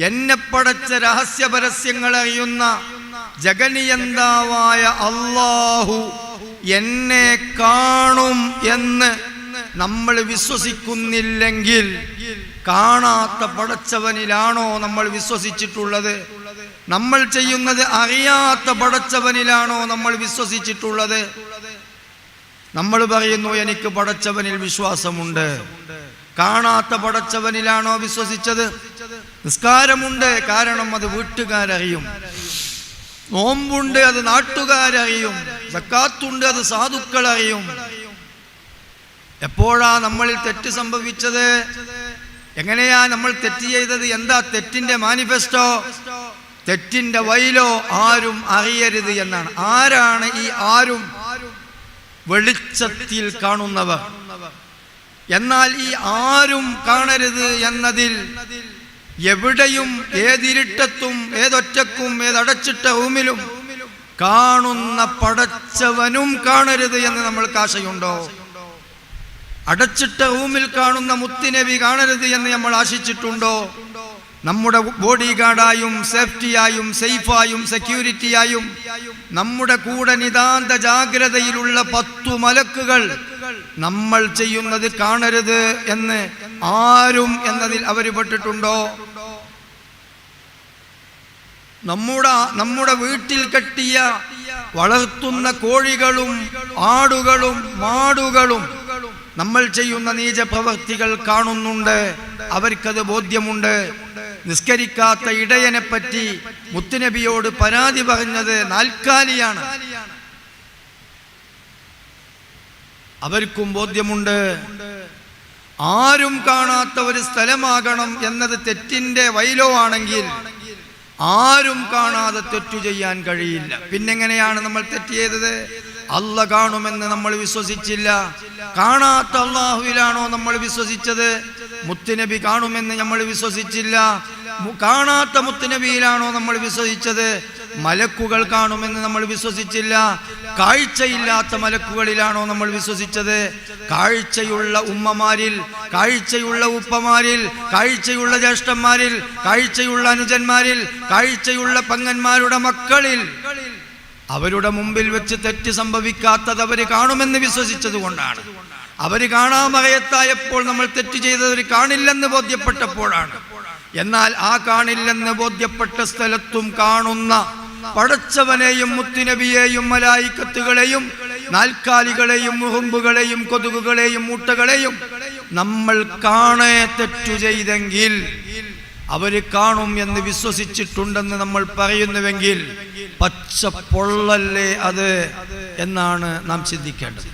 എന്നെ പടച്ച രഹസ്യ പരസ്യങ്ങൾ അറിയുന്ന ജഗനിയന്താവായ അള്ളാഹു എന്നെ കാണും എന്ന് നമ്മൾ വിശ്വസിക്കുന്നില്ലെങ്കിൽ കാണാത്ത പടച്ചവനിലാണോ നമ്മൾ വിശ്വസിച്ചിട്ടുള്ളത്? നമ്മൾ ചെയ്യുന്നത് അറിയാത്ത പടച്ചവനിലാണോ നമ്മൾ വിശ്വസിച്ചിട്ടുള്ളത്? നമ്മൾ പറയുന്നു എനിക്ക് പടച്ചവനിൽ വിശ്വാസമുണ്ട്. കാണാത്ത പടച്ചവനിലാണോ വിശ്വസിച്ചത്? നിസ്കാരമുണ്ട് കാരണം അത് വീട്ടുകാരറിയും. നോമ്പുണ്ട് അത് നാട്ടുകാരറിയും. സക്കാത്തുണ്ട് അത് സാധുക്കൾ അറിയും എപ്പോഴാ നമ്മളിൽ തെറ്റ് സംഭവിച്ചത്? എങ്ങനെയാ നമ്മൾ തെറ്റ് ചെയ്തത്? എന്താ തെറ്റിന്റെ മാനിഫെസ്റ്റോ? തെറ്റിന്റെ വൈലോ ആരും അറിയരുത് എന്നാണ്. ആരാണ് ഈ ആരും? വെളിച്ചത്തിൽ കാണുന്നവർ. എന്നാൽ ഈ ആരും കാണരുത് എന്നതിൽ എവിടെയും ഏതിരിട്ടത്തും ഏതൊറ്റക്കും ഏതടച്ചിട്ട ഊമിലും കാണുന്ന പടച്ചവനും കാണരുത് എന്ന് നമ്മൾക്ക് ആശയുണ്ടോ? അടച്ചിട്ട ഊമിൽ കാണുന്ന മുത്തുനബി കാണരുത് എന്ന് നമ്മൾ ആശിച്ചിട്ടുണ്ടോ? നമ്മുടെ ബോഡി ഗാർഡായും സേഫ്റ്റിയായും സേഫായും സെക്യൂരിറ്റിയായും നമ്മുടെ കൂടെ നിതാന്ത ജാഗ്രതയിലുള്ള പത്തു മലക്കുകൾ നമ്മൾ ചെയ്യുന്നത് കാണരുത് എന്ന് ആരും എന്നതിൽ അവർ പെട്ടിട്ടുണ്ടോ നമ്മുടെ നമ്മുടെ വീട്ടിൽ കെട്ടിയ വളർത്തുന്ന കോഴികളും ആടുകളും മാടുകളും നമ്മൾ ചെയ്യുന്ന നീചപ്രവർത്തികൾ കാണുന്നുണ്ട്. അവർക്കത് ബോധ്യമുണ്ട്. നിസ്കരിക്കാത്ത ഇടയനെ പറ്റി മുത്തുനബിയോട് പരാതി പറഞ്ഞത് നാൽക്കാലിയാണ്. അവർക്കും ബോധ്യമുണ്ട്. ആരും കാണാത്ത ഒരു സ്ഥലമാകണം എന്നത് തെറ്റിന്റെ വൈലോ ആണെങ്കിൽ ആരും കാണാതെ തെറ്റു ചെയ്യാൻ കഴിയില്ല. പിന്നെങ്ങനെയാണ് നമ്മൾ തെറ്റ് ചെയ്തത്? അല്ല കാണുമെന്ന് നമ്മൾ വിശ്വസിച്ചില്ല. കാണാത്ത അള്ളാഹുവിലാണോ നമ്മൾ വിശ്വസിച്ചത്? മുത്തുനബി കാണുമെന്ന് നമ്മൾ വിശ്വസിച്ചില്ല. കാണാത്ത മുത്തുനബിയിലാണോ നമ്മൾ വിശ്വസിച്ചത്? മലക്കുകൾ കാണുമെന്ന് നമ്മൾ വിശ്വസിച്ചില്ല. കാഴ്ചയില്ലാത്ത മലക്കുകളിലാണോ നമ്മൾ വിശ്വസിച്ചത്? കാഴ്ചയുള്ള ഉമ്മമാരിൽ കാഴ്ചയുള്ള ഉപ്പമാരിൽ കാഴ്ചയുള്ള ജ്യേഷ്ഠന്മാരിൽ കാഴ്ചയുള്ള അനുജന്മാരിൽ കാഴ്ചയുള്ള പങ്ങന്മാരുടെ മക്കളിൽ. അവരുടെ മുമ്പിൽ വെച്ച് തെറ്റ് സംഭവിക്കാത്തത് അവർ കാണുമെന്ന് വിശ്വസിച്ചത് കൊണ്ടാണ്. അവർ കാണാമകയത്തായപ്പോൾ നമ്മൾ തെറ്റ് ചെയ്തവർ കാണില്ലെന്ന് ബോധ്യപ്പെട്ടപ്പോഴാണ്. എന്നാൽ ആ കാണില്ലെന്ന് ബോധ്യപ്പെട്ട സ്ഥലത്തും കാണുന്ന പടച്ചവനെയും മുത്തുനബിയെയും മലായിക്കത്തുകളെയും നാൽക്കാലികളെയും മുഹമ്പുകളെയും കൊതുകുകളെയും മുട്ടകളെയും നമ്മൾ കാണേ തെറ്റു ചെയ്തെങ്കിൽ അവർ കാണും എന്ന് വിശ്വസിച്ചിട്ടുണ്ടെന്ന് നമ്മൾ പറയുന്നുവെങ്കിൽ പച്ച പൊള്ളല്ലേ അത് എന്നാണ് നാം ചിന്തിക്കേണ്ടത്.